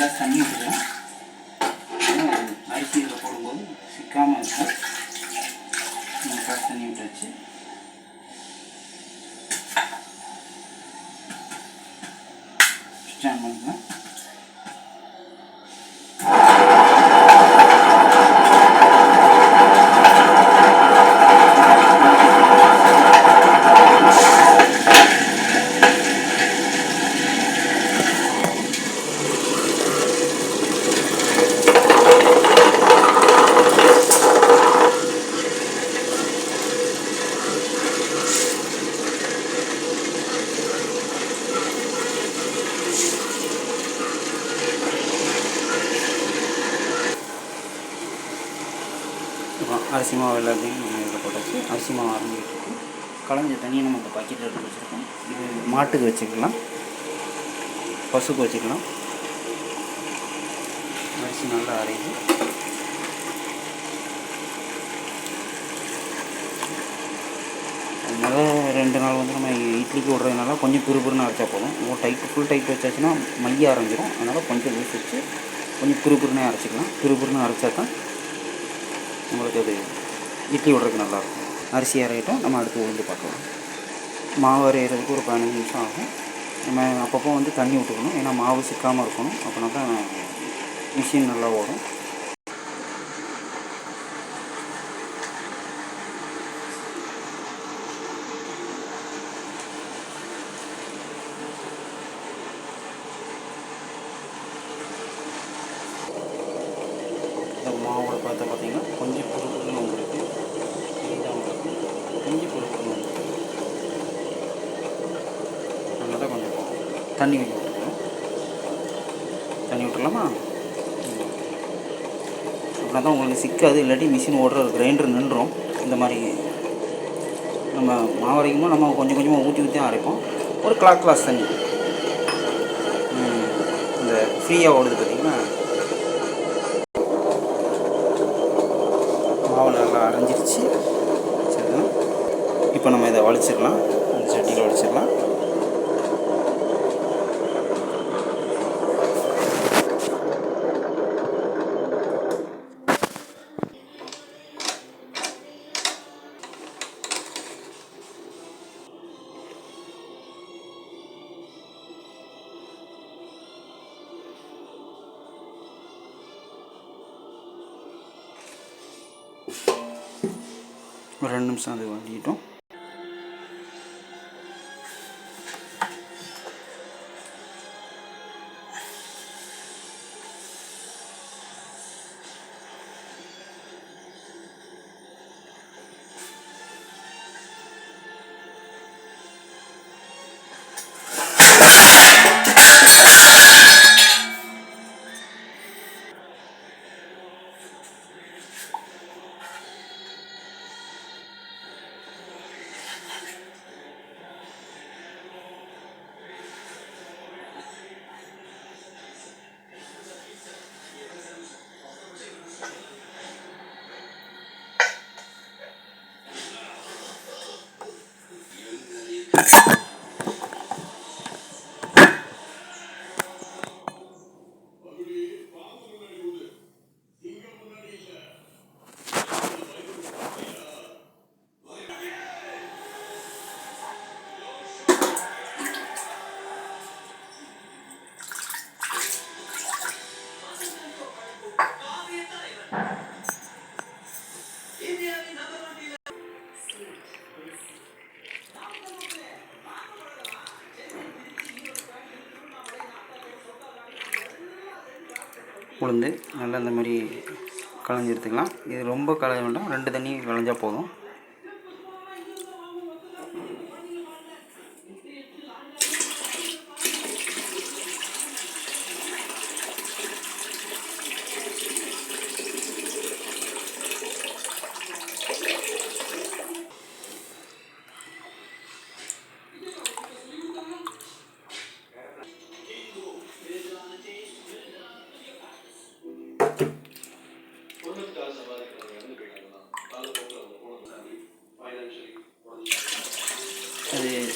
Class தண்ணி ஊற்றுக்கலாம் அரிசி இதில் போடும்போது சிக்காமல் இருக்கும் மூணு கிளாஸ் தண்ணி விட்டாச்சு ஸ்டாண்ட் பண்ணிக்கலாம் அப்புறம் அரிசி மாவு எல்லாத்தையும் இதில் போட்டாச்சு. அரிசி மாவு அரைஞ்சிக்கிட்டு இருக்கு. களைஞ்ச தண்ணியை நம்ம இந்த பாக்கெட்டில் எடுத்து வச்சுருக்கோம். இது மாட்டுக்கு வச்சுக்கலாம். பசுக்கு வச்சுக்கலாம். அரிசி நல்லா அரையுது. முதல் ரெண்டு நாள் வந்து நம்ம இட்லிக்கு விட்றதுனால கொஞ்சம் பிறுபிறுன்னு அரைச்சா போதும். ஒரு டைட் ஃபுல் டைட் வச்சாச்சுன்னா மைய அரைஞ்சிரும். அதனால் கொஞ்சம் லூஸ் வச்சு கொஞ்சம் பிறுபிறுனே அரைச்சிக்கலாம். பிறுபிறுன்னு அரைச்சா தான் உங்களுக்கு அது இட்லி விட்றதுக்கு நல்லாயிருக்கும். அரிசி அரையிட்டோம் நம்ம அடுத்து உளுந்து பார்க்கலாம். மாவு அரைகிறதுக்கு ஒரு பதினஞ்சு நிமிஷம் ஆகும். நம்ம அப்பப்போ வந்து தண்ணி விட்டுக்கணும். ஏன்னா மாவு சிக்காமல் இருக்கணும். அப்படின்னா தான் மிஷின் நல்லா ஓடும். மாவோட பார்த்தா பார்த்தீங்கன்னா கொஞ்சம் பொறுப்புன்னு உங்களுக்கு இதாகவும் இருக்கும் கொஞ்சம் பொறுப்புன்னு அதனால் கொஞ்சம் தண்ணி கொஞ்சம் விட்டுருக்கோம். தண்ணி விட்டுடலாமா அப்படின்னா தான் உங்களுக்கு சிக்காது. இல்லாட்டி மிஷின் ஓடுற கிரைண்டர் நின்றோம் இந்த மாதிரி நம்ம மாவரைக்குமோ நம்ம கொஞ்சம் கொஞ்சமாக ஊற்றி ஊற்றி அரைப்போம். ஒரு கிளாக் கிளாஸ் தண்ணி. இந்த ஃப்ரீயாக ஓடுது பார்த்திங்கன்னா கரைஞ்சிருச்சு சரிதான் இப்போ நம்ம இதை வலிச்சிடலாம். ஒரு ரெண்டு நிமிஷம் அது வாங்கிட்டோம் உளுந்து நல்லா இந்த மாதிரி களைஞ்சி எடுத்துக்கலாம். இது ரொம்ப களைய வேண்டாம். ரெண்டு தண்ணி களைஞ்சா போதும்.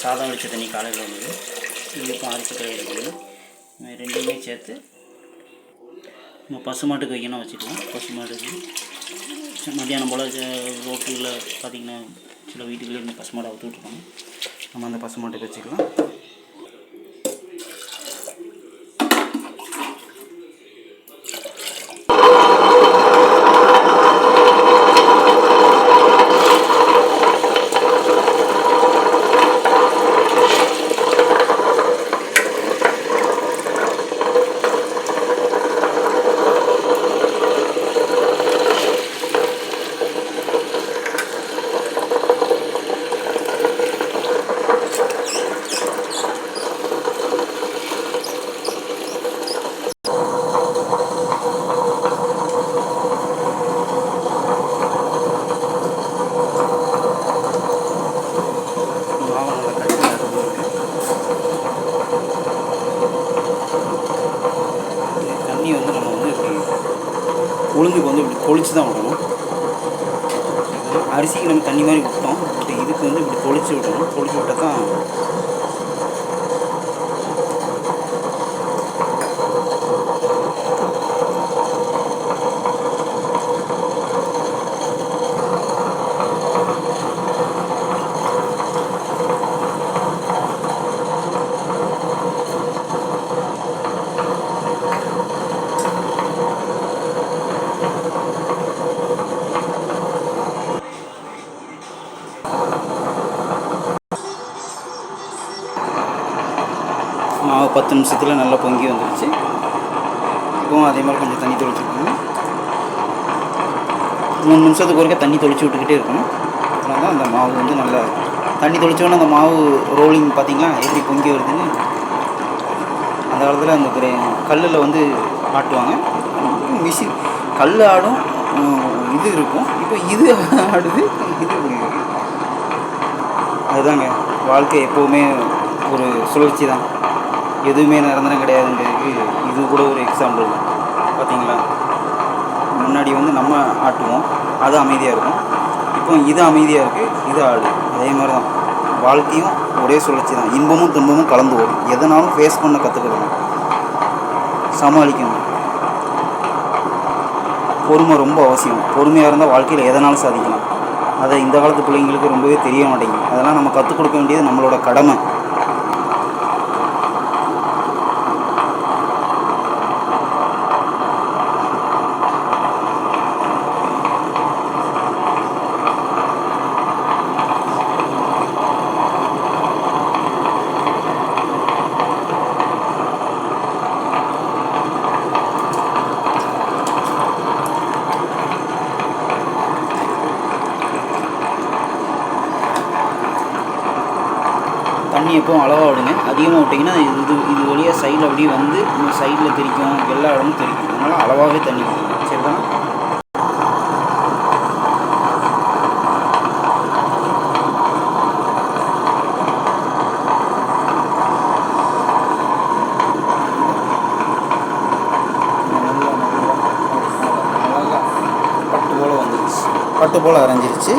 சாதம் வடித்த தண்ணி காலையில் வந்தது இது அரிசி அரைச்சி கழிவு ரெண்டையுமே சேர்த்து நம்ம பசுமாட்டுக்கு வைக்கணும் வச்சுக்கலாம். பசுமாட்டுக்கு மத்தியானம் போல் ரோட்டில் பார்த்தீங்கன்னா சில வீட்டுகளில் இந்த பசுமாடை அவுத்து விட்ருப்பாங்க நம்ம அந்த பசுமாட்டுக்கு வச்சுக்கலாம் மாவை நல்லா கட்டி அறுபது தண்ணி வந்து நம்ம வந்து இப்படி உளுந்துக்கு வந்து இப்படி தொளிச்சு தான் விடணும் அரிசிக்கு நம்ம தண்ணி மாதிரி விட்டோம் பட் இதுக்கு வந்து இப்படி தொளிச்சு விடணும் தொளிச்சு விட்டால் தான் ஒரு பத்து நிமிஷத்தில் நல்லா பொங்கி வந்துடுச்சு இப்போவும் அதே மாதிரி கொஞ்சம் தண்ணி தெளிச்சுருக்கணும் மூணு நிமிஷத்துக்கு ஒருக்க தண்ணி தெளிச்சு விட்டுக்கிட்டே இருக்கணும். அப்புறம் தான் அந்த மாவு வந்து நல்லா தண்ணி தெளிச்சோன்னே அந்த மாவு ரோலிங் பார்த்திங்களா? எப்படி பொங்கி வருதுன்னு. அந்த காலத்தில் அந்த கல்லில் வந்து ஆட்டுவாங்க. மிஷின் கல் ஆடும் இது இருக்கும். இப்போ இது ஆடுது இது அதுதாங்க வாழ்க்கை எப்போவுமே ஒரு சுழற்சி தான். எதுவுமே நிரந்தரம் கிடையாதுங்கிறதுக்கு இது கூட ஒரு எக்ஸாம்பிள் தான். பார்த்தீங்களா முன்னாடி வந்து நம்ம ஆட்டுவோம் அது அமைதியாக இருக்கும். இப்போ இது அமைதியாக இருக்குது இது ஆடு. அதே மாதிரி தான் வாழ்க்கையும் ஒரே சுழற்சி தான். இன்பமும் துன்பமும் கலந்து வரும் எதனாலும் ஃபேஸ் பண்ண கற்றுக்கணும் சமாளிக்கணும். பொறுமை ரொம்ப அவசியம். பொறுமையாக இருந்தால் வாழ்க்கையில் எதனாலும் சாதிக்கலாம். அதை இந்த காலத்து பிள்ளைங்களுக்கு ரொம்பவே தெரிய மாட்டேங்குது. அதெல்லாம் நம்ம கற்றுக் கொடுக்க வேண்டியது நம்மளோட கடமை. தண்ணி எப்பவும் அளவாக விடுங்க அதிகமாக விட்டிங்கன்னா இது இது வழியாக சைடில் அப்படியே வந்து இந்த சைடில் தெரிக்கும் எல்லா இடமும் தெரிக்கும் அதனால் அளவாகவே தண்ணி விடுங்க சரிதானா பட்டு பட்டு போல் அரைஞ்சிருச்சு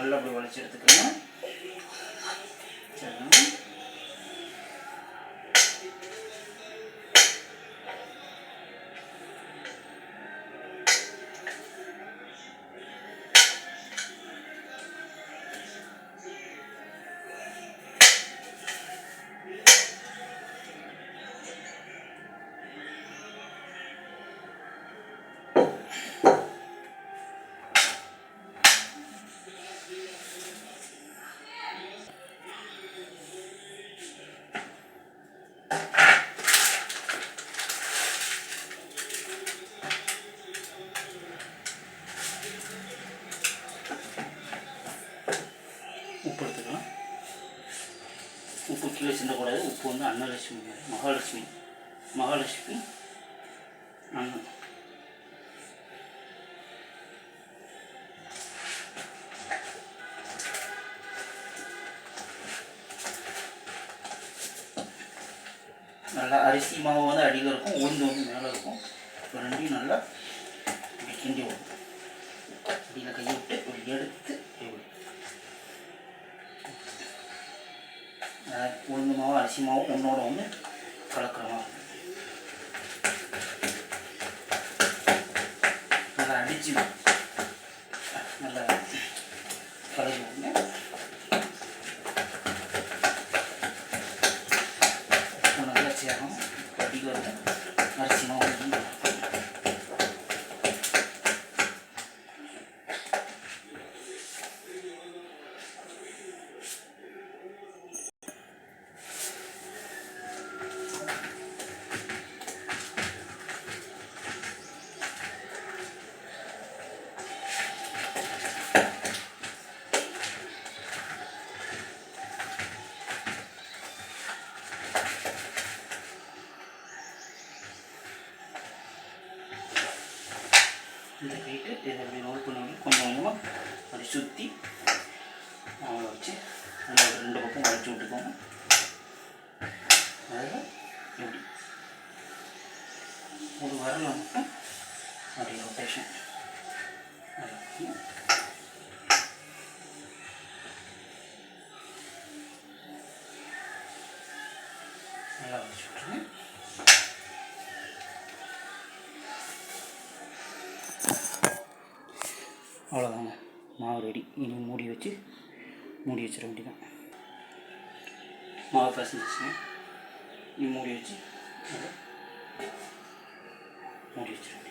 நல்லா அப்படி வளைச்சி எடுத்துக்கோங்க கீழே சிந்தக்கூடாது உப்பு வந்து அன்னலட்சுமி மகாலட்சுமி மகாலட்சுமி அண்ணன் நல்லா அரிசி மாவு வந்து அடியில் இருக்கும் உளுந்து வந்து மேலே இருக்கும் இப்போ ரெண்டையும் நல்லா இப்படி கிண்டி விடும் அடியில் கையை விட்டு இப்படி எடுத்து இப்படி உளுந்து மாவு அரிசி மாவு ஒன்றோட ஒன்று கலக்கிறோம். நல்லா அடிச்சு நல்லா கலக்கி நல்லா சேரணும் அடியில் அரிசி மாவு இந்த போயிட்டு இதை அப்படி ரோல் பண்ணி கொஞ்சம் கொஞ்சமாக அப்படி சுற்றி மாவை வச்சு நல்லா ரெண்டு பக்கம் வளைச்சி விட்டுக்கோங்க. அதில் இப்படி. ஒரு வரல மட்டும் அப்படி ரொட்டேஷன் நல்லா வச்சு விட்ருங்க மூடி வச்சிட வேண்டியதான் மாவு நீ மூடி வச்சு மூடி வச்சிருவேன்